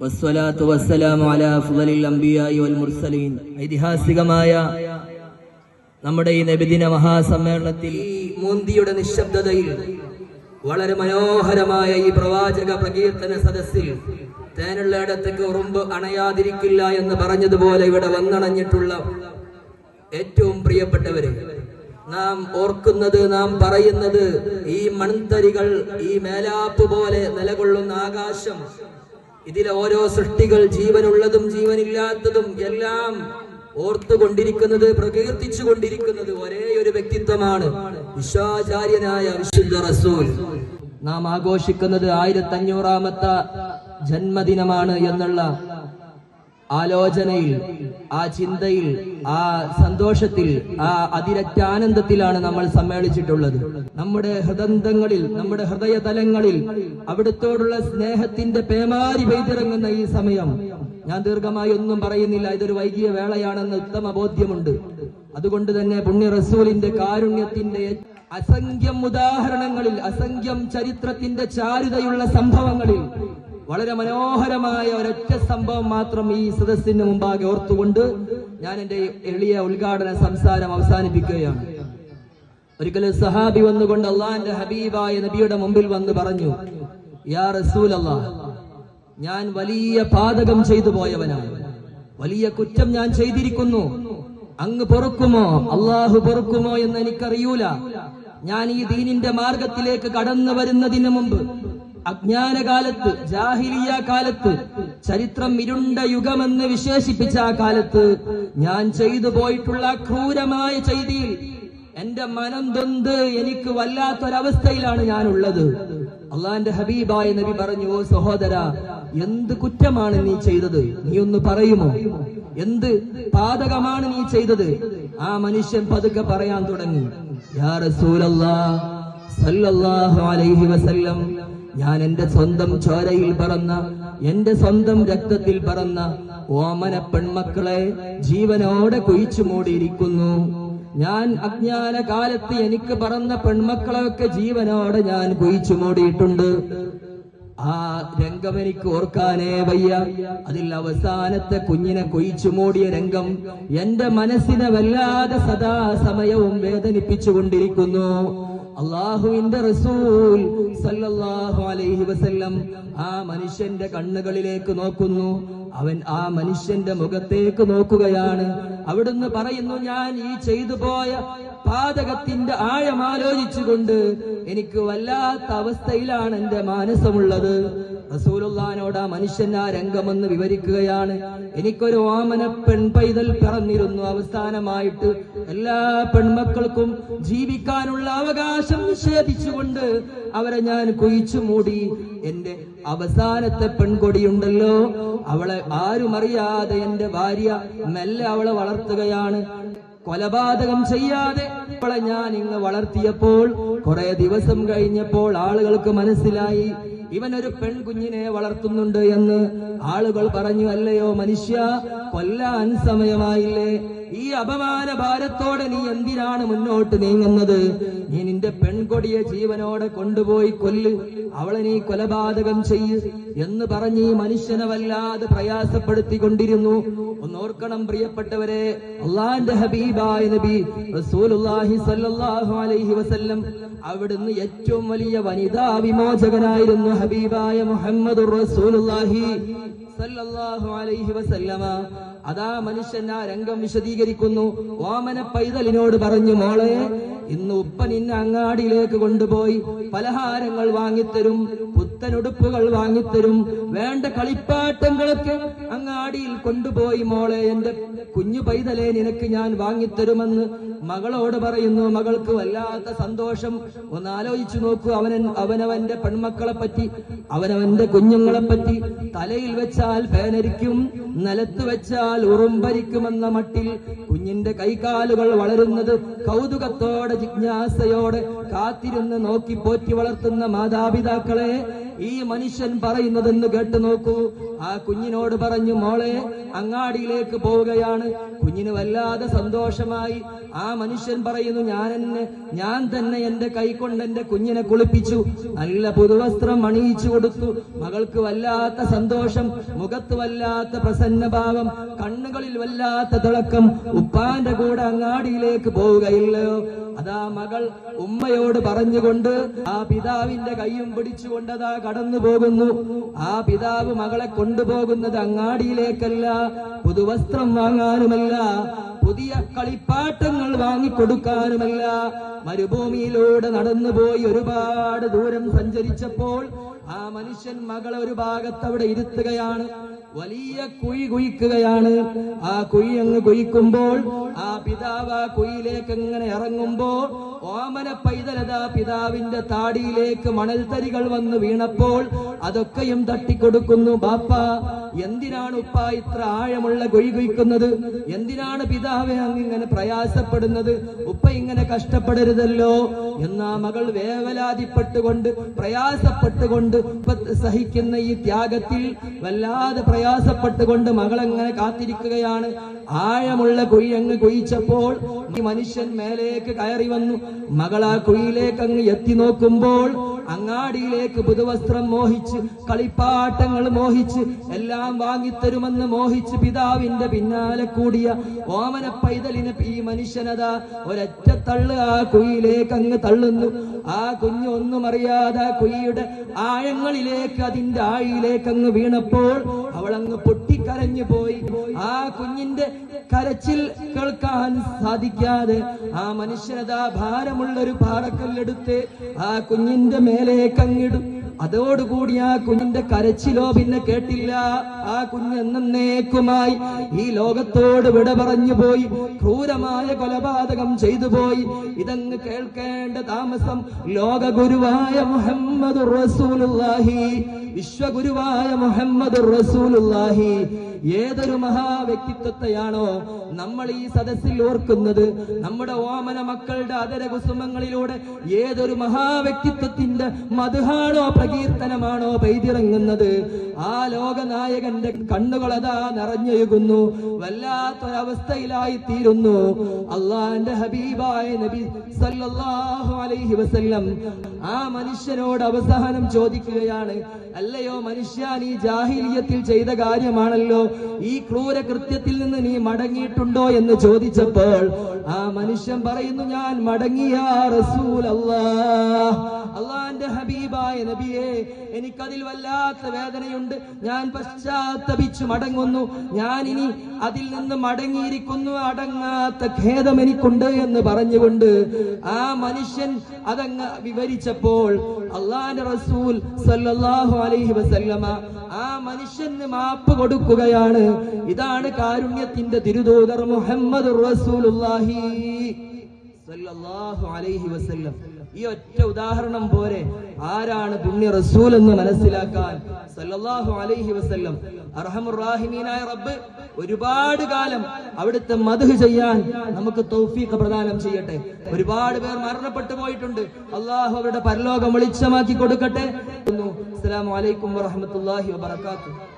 വസ്സലാമു അലാ വൽ മുർസലീൻ. ഐതിഹാസികമായ നമ്മുടെ ഈ നബിദിന മഹാസമ്മേളനത്തിൽ മുന്തിയുടെ നിശബ്ദതയിൽ വളരെ മനോഹരമായ ഈ പ്രവാചക പ്രകീർത്തന സദസ്സിൽ തേനുള്ളയിടത്തേക്ക് ഉറുമ്പ് അണയാതിരിക്കില്ല എന്ന് പറഞ്ഞതുപോലെ ഇവിടെ വന്നണഞ്ഞിട്ടുള്ള ഏറ്റവും പ്രിയപ്പെട്ടവരെ നാം ഓർക്കുന്നത് നാം പറയുന്നത് ഈ മൺതരികൾ ഈ മേലാപ്പ് പോലെ നിലകൊള്ളുന്ന ആകാശം ഇതിലെ ഓരോ സൃഷ്ടികൾ ജീവനുള്ളതും ജീവനില്ലാത്തതും എല്ലാം ഓർത്തുകൊണ്ടിരിക്കുന്നത് പ്രകീർത്തിച്ചു കൊണ്ടിരിക്കുന്നത് ഒരേ ഒരു വ്യക്തിത്വമാണ് വിശ്വാചാര്യനായ വിശുദ്ധ റസൂൽ. നാം ആഘോഷിക്കുന്നത് ആയിരത്തി അഞ്ഞൂറാമത്തെ ജന്മദിനമാണ് എന്നുള്ള ആലോചനയിൽ ആ ചിന്തയിൽ ആ സന്തോഷത്തിൽ ആ അതിരറ്റ ആനന്ദത്തിലാണ് നമ്മൾ സമ്മേളിച്ചിട്ടുള്ളത്. നമ്മുടെ ഹൃദന്തങ്ങളിൽ നമ്മുടെ ഹൃദയതലങ്ങളിൽ അവിടുത്തോടുള്ള സ്നേഹത്തിന്റെ പേമാരി പെയ്തിറങ്ങുന്ന ഈ സമയം. ഞാൻ ദീർഘമായി ഒന്നും പറയുന്നില്ല ഇതൊരു വൈകിയ വേളയാണെന്ന് ഉത്തമ ബോധ്യമുണ്ട്. അതുകൊണ്ട് തന്നെ പുണ്യ റസൂലിന്റെ കാരുണ്യത്തിന്റെ അസംഖ്യം ഉദാഹരണങ്ങളിൽ അസംഖ്യം ചരിത്രത്തിന്റെ ചാരുതയുള്ള സംഭവങ്ങളിൽ വളരെ മനോഹരമായ ഒരൊറ്റ സംഭവം മാത്രം ഈ സദസ്സിന് മുമ്പാകെ ഓർത്തുകൊണ്ട് ഞാൻ എന്റെ എളിയ ഉദ്ഘാടന സംസാരം അവസാനിപ്പിക്കുകയാണ്. ഒരിക്കലും സഹാബി വന്നുകൊണ്ട് അള്ളാന്റെ ഹബീബായ നബിയുടെ മുമ്പിൽ വന്ന് പറഞ്ഞു യാ റസൂൽ ഞാൻ വലിയ പാതകം ചെയ്തു പോയവനാണ്. വലിയ കുറ്റം ഞാൻ ചെയ്തിരിക്കുന്നു. അങ്ങ് പൊറുക്കുമോ? അള്ളാഹു പൊറുക്കുമോ എന്ന് എനിക്കറിയൂല. ഞാൻ ഈ ദീനിന്റെ മാർഗത്തിലേക്ക് കടന്നു വരുന്നതിന് മുമ്പ് അജ്ഞാനകാലത്ത് ജാഹിലിയ കാലത്ത് ചരിത്രം ഇരുണ്ട യുഗമെന്ന് വിശേഷിപ്പിച്ച ആ കാലത്ത് ഞാൻ ചെയ്തു പോയിട്ടുള്ള ക്രൂരമായ ചെയ്തിയിൽ എന്റെ മനം തൊന്ത് എനിക്ക് വല്ലാത്തൊരവസ്ഥയിലാണ് ഞാനുള്ളത്. അള്ളാന്റെ ഹബീബായ നബി പറഞ്ഞു ഓ സഹോദര എന്ത് കുറ്റമാണ് നീ ചെയ്തത്? നീ ഒന്ന് പറയുമോ? എന്ത് പാതകമാണ് നീ ചെയ്തത്? ആ മനുഷ്യൻ പതുക്കെ പറയാൻ തുടങ്ങി യാ സല്ലല്ലാഹു അലൈഹി വസല്ലം ഞാൻ എന്റെ സ്വന്തം ചോരയിൽ പറന്ന എന്റെ സ്വന്തം രക്തത്തിൽ പറന്ന ഓമന പെൺമക്കളെ ജീവനോടെ കുഴിച്ചു മൂടിയിരിക്കുന്നു. ഞാൻ അജ്ഞാന കാലത്ത് എനിക്ക് പറന്ന പെൺമക്കളെയൊക്കെ ജീവനോടെ ഞാൻ കുഴിച്ചു മൂടിയിട്ടുണ്ട്. ആ രംഗം എനിക്ക് ഓർക്കാനേ വയ്യ. അതിൽ അവസാനത്തെ കുഞ്ഞിനെ കൊയിച്ചു മൂടിയ രംഗം എന്റെ മനസ്സിനെ വല്ലാതെ സദാ സമയവും വേദനിപ്പിച്ചുകൊണ്ടിരിക്കുന്നു. അള്ളാഹുവിന്റെ റസൂൽ സല്ലല്ലാഹു അലൈഹി വസല്ലം ആ മനുഷ്യന്റെ കണ്ണുകളിലേക്ക് നോക്കുന്നു. അവൻ ആ മനുഷ്യന്റെ മുഖത്തേക്ക് നോക്കുകയാണ്. അവിടുന്ന് പറയുന്നു ഞാൻ ഈ ചെയ്തു പോയ പാതകത്തിന്റെ ആഴം ആലോചിച്ചുകൊണ്ട് എനിക്ക് വല്ലാത്ത അവസ്ഥയിലാണ് എന്റെ മാനസമുള്ളത്. റസൂലുള്ളാനോട് ആ മനുഷ്യൻ ആ രംഗമെന്ന് വിവരിക്കുകയാണ്. എനിക്കൊരു ഓമന പെൺ പൈതൽ പിറന്നിരുന്നു. അവസാനമായിട്ട് എല്ലാ പെൺമക്കൾക്കും ജീവിക്കാനുള്ള അവകാശം നിഷേധിച്ചുകൊണ്ട് അവരെ ഞാൻ കുഴിച്ചു മൂടി. എന്റെ അവസാനത്തെ പെൺകൊടിയുണ്ടല്ലോ. അവളെ ആരും അറിയാതെ എന്റെ ഭാര്യ മെല്ലെ അവളെ വളർത്തുകയാണ്. കൊലപാതകം ചെയ്യാതെ അവളെ ഞാൻ ഇങ്ങ് വളർത്തിയപ്പോൾ കുറെ ദിവസം കഴിഞ്ഞപ്പോൾ ആളുകൾക്ക് മനസ്സിലായി. ഇവൻ ഒരു പെൺകുഞ്ഞിനെ വളർത്തുന്നുണ്ട് എന്ന് ആളുകൾ പറഞ്ഞു അല്ലയോ മനുഷ്യ കൊല്ലാൻ സമയമായില്ലേ. ഈ അപമാന ഭാരത്തോടെ നീ എന്തിനാണ് മുന്നോട്ട് നീങ്ങുന്നത്? നീ നിന്റെ പെൺകൊടിയെ ജീവനോടെ കൊണ്ടുപോയി കൊല്ല്. അവളെ നീ കൊലപാതകം ചെയ്യ് എന്ന് പറഞ്ഞ് ഈ മനുഷ്യനെ വല്ലാതെ പ്രയാസപ്പെടുത്തിക്കൊണ്ടിരുന്നു. ഒന്നോർക്കണം പ്രിയപ്പെട്ടവരെ അള്ളാന്റെ ഹബീബായ നബി റസൂലുള്ളാഹി അലൈഹി വസല്ലം അവിടുന്ന് ഏറ്റവും വലിയ വനിതാ വിമോചകനായിരുന്നു ഹബീബായ മുഹമ്മദ് റസൂലുള്ളാഹി അലൈഹി വസല്ലമ. അതാ മനുഷ്യൻ ആ രംഗം വിശദീകരിക്കുന്നു. ഓമന പൈതലിനോട് പറഞ്ഞു മോളെ ഇന്ന് ഉപ്പ നിന്നെ അങ്ങാടിയിലേക്ക് കൊണ്ടുപോയി പലഹാരങ്ങൾ വാങ്ങിത്തരും പുത്തനുടുപ്പുകൾ വാങ്ങിത്തരും വേണ്ട കളിപ്പാട്ടങ്ങളൊക്കെ അങ്ങാടിയിൽ കൊണ്ടുപോയി മോളെ എന്റെ കുഞ്ഞു പൈതലെ നിനക്ക് ഞാൻ വാങ്ങിത്തരുമെന്ന് മകളോട് പറയുന്നു. മകൾക്ക് വല്ലാത്ത സന്തോഷം. ഒന്ന് ആലോചിച്ചു നോക്കൂ. അവനൻ അവനവന്റെ പെൺമക്കളെ പറ്റി അവനവന്റെ കുഞ്ഞുങ്ങളെ പറ്റി തലയിൽ വെച്ചാൽ പേനരിക്കും നിലത്ത് വെച്ചാൽ ഉറുമ്പരിക്കുമെന്ന മട്ടിൽ കുഞ്ഞിന്റെ കൈകാലുകൾ വളരുന്നത് കൗതുകത്തോടെ ജിജ്ഞാസയോടെ കാത്തിരുന്ന് നോക്കി പോറ്റി വളർത്തുന്ന മാതാപിതാക്കളെ ഈ മനുഷ്യൻ പറയുന്നതെന്ന് കേട്ടു നോക്കൂ. ആ കുഞ്ഞിനോട് പറഞ്ഞു മോളെ അങ്ങാടിയിലേക്ക് പോവുകയാണ്. കുഞ്ഞിന് വല്ലാതെ സന്തോഷമായി. ആ മനുഷ്യൻ പറയുന്നു ഞാൻ എന്നെ ഞാൻ തന്നെ എന്റെ കൈകൊണ്ട് എന്റെ കുഞ്ഞിനെ കുളിപ്പിച്ചു. നല്ല പുതുവസ്ത്രം അണിയിച്ചു കൊടുത്തു. മകൾക്ക് വല്ലാത്ത സന്തോഷം മുഖത്ത് വല്ലാത്ത പ്രസന്നഭാവം കണ്ണുകളിൽ വല്ലാത്ത തിളക്കം. ഉപ്പാന്റെ കൂടെ അങ്ങാടിയിലേക്ക് പോവുകയില്ലയോ? അതാ മകൾ ഉമ്മയോട് പറഞ്ഞുകൊണ്ട് ആ പിതാവിന്റെ കൈയും പിടിച്ചുകൊണ്ട് അതാ കടന്നു പോകുന്നു. ആ പിതാവ് മകളെ കൊണ്ടുപോകുന്നത് അങ്ങാടിയിലേക്കല്ല പുതുവസ്ത്രം വാങ്ങാനുമല്ല പുതിയ കളിപ്പാട്ടങ്ങൾ വാങ്ങിക്കൊടുക്കാനുമല്ല. മരുഭൂമിയിലൂടെ നടന്നുപോയി ഒരുപാട് ദൂരം സഞ്ചരിച്ചപ്പോൾ ആ മനുഷ്യൻ മകളെ ഒരു ഭാഗത്ത് അവിടെ ഇരുത്തുകയാണ്. വലിയ കുഴി കുഴിക്കുകയാണ്. ആ കുഴി അങ്ങ് കുഴിക്കുമ്പോൾ ആ പിതാവ് ആ കുഴിയിലേക്ക് ഇങ്ങനെ ഇറങ്ങുമ്പോൾ ഓമന പൈതലത പിതാവിന്റെ താടിയിലേക്ക് മണൽത്തരികൾ വന്ന് വീണപ്പോൾ അതൊക്കെയും തട്ടിക്കൊടുക്കുന്നു. ബാപ്പ എന്തിനാണ് ഉപ്പ ഇത്ര ആഴമുള്ള കുഴി കുഴിക്കുന്നത്? എന്തിനാണ് പിതാവെ അങ്ങ് ഇങ്ങനെ പ്രയാസപ്പെടുന്നത്? ഉപ്പ ഇങ്ങനെ കഷ്ടപ്പെടരുതല്ലോ. എന്നാ മകൾ വേവലാതിപ്പെട്ടുകൊണ്ട് പ്രയാസപ്പെട്ടുകൊണ്ട് സഹിക്കുന്ന ഈ ത്യാഗത്തിൽ വല്ലാതെ പ്രയാസപ്പെട്ടുകൊണ്ട് മകളെങ്ങനെ കാത്തിരിക്കുകയാണ്? ആഴമുള്ള കുഴി അങ്ങ് കുഴിച്ചപ്പോൾ ഈ മനുഷ്യൻ മേലേക്ക് കയറി വന്നു. മകളാ കുഴിയിലേക്ക് അങ്ങ് എത്തി നോക്കുമ്പോൾ അങ്ങാടിയിലേക്ക് പുതുവസ്ത്രം മോഹിച്ച് കളിപ്പാട്ടങ്ങൾ മോഹിച്ച് എല്ലാം വാങ്ങിത്തരുമെന്ന് മോഹിച്ച് പിതാവിന്റെ പിന്നാലെ കൂടിയ ഓമന പൈതലിന് ഈ മനുഷ്യനതാ ഒരൊറ്റ തള്ള് ആ കുഴിയിലേക്ക് അങ്ങ് തള്ളുന്നു. ആ കുഞ്ഞ് ഒന്നും അറിയാതെ ആ കുഴിയുടെ ആഴങ്ങളിലേക്ക് അതിന്റെ ആഴിയിലേക്ക് അങ്ങ് വീണപ്പോൾ അവളങ്ങ് അങ്ങ് പൊട്ടിക്കരഞ്ഞു പോയി. ആ കുഞ്ഞിന്റെ കരച്ചിൽ കേൾക്കാൻ സാധിക്കാതെ ആ മനുഷ്യനതാ ഭാരമുള്ളൊരു പാറക്കല്ലെടുത്ത് ആ കുഞ്ഞിന്റെ മേലെ അങ്ങിടും അതോടുകൂടി ആ കുഞ്ഞിന്റെ കരച്ചിലോ പിന്നെ കേട്ടില്ല. ആ കുഞ്ഞ് എന്നേക്കുമായി ഈ ലോകത്തോട് വിട പറഞ്ഞു പോയി. ക്രൂരമായ കൊലപാതകം ചെയ്തു പോയി. ഇതങ്ങ് കേൾക്കേണ്ട താമസം ലോക ഗുരുവായ മുഹമ്മദ് റസൂലുള്ളാഹി. വിശ്വഗുരുവായ മുഹമ്മദ് റസൂലുള്ളാഹി. ഏതൊരു മഹാവ്യക്തിത്വത്തെയാണോ നമ്മൾ ഈ സദസ്സിൽ ഓർക്കുന്നത്? നമ്മുടെ ഓമന മക്കളുടെ അതരകുസുമങ്ങളിലൂടെ ഏതൊരു മഹാവ്യക്തിത്വത്തിന്റെ മധുഹാണോ പ്രകീർത്തനമാണോ പെയ്തിറങ്ങുന്നത്? ആ ലോകനായകന്റെ കണ്ണുകളതാ നിറഞ്ഞൊഴുകുന്നു. വല്ലാത്തൊരവസ്ഥയിലായി തീരുന്നു അള്ളാന്റെ ഹബീബായ നബി സല്ലല്ലാഹു അലൈഹി വസല്ലം ആ മനുഷ്യനോട് അവസാനം ചോദിക്കുകയാണ് അല്ലയോ മനുഷ്യ നീ ജാഹിലിയത്തിൽ ചെയ്ത കാര്യമാണല്ലോ? ഈ ക്രൂര കൃത്യത്തിൽ നിന്ന് നീ മടങ്ങിയിട്ടുണ്ടോ എന്ന് ചോദിച്ചപ്പോൾ ആ മനുഷ്യൻ പറയുന്നു ഞാൻ മടങ്ങിയാ റസൂൽ അള്ളാന്റെ ഹബീബായ നബിയെ എനിക്കതിൽ വല്ലാത്ത വേദനയുണ്ട്. ഞാൻ പശ്ചാത്തപിച്ചു മടങ്ങുന്നു. ഞാൻ ഇനി അതിൽ നിന്ന് മടങ്ങിയിരിക്കുന്നു. അടങ്ങാത്ത ഖേദം എനിക്കുണ്ട് എന്ന് പറഞ്ഞുകൊണ്ട് ആ മനുഷ്യൻ അതങ്ങ് വിവരിച്ചപ്പോൾ അള്ളാന്റെ റസൂൽ സല്ലല്ലാഹു അലൈഹി വസല്ലമ ആ മനുഷ്യന് മാപ്പ് കൊടുക്കുകയാണ്. ഇതാണ് കാരുണ്യത്തിന്റെ തിരുദൂതർ മുഹമ്മദ് റസൂലുള്ളാഹി സല്ലല്ലാഹു അലൈഹി വസല്ലം. ഈ ഒറ്റ ഉദാഹരണം പോരെ. ആരാണ് പുണ്യ റസൂൽ എന്ന് മനസ്സിലാക്കാൻ? സല്ലല്ലാഹു അലൈഹി വസല്ലം. അർഹമുറാഹിമീനായ റബ്ബ് ഒരുപാട് കാലം അവിടുത്തെ മധു ചെയ്യാൻ നമുക്ക് തൗഫീഖ് പ്രദാനം ചെയ്യട്ടെ. ഒരുപാട് പേർ മരണപ്പെട്ടു പോയിട്ടുണ്ട്. അള്ളാഹു അവരുടെ പരലോകം വെളിച്ചമാക്കി കൊടുക്കട്ടെ. അസ്സലാമു അലൈക്കും വറഹ്മത്തുള്ളാഹി വബറകാതുഹു.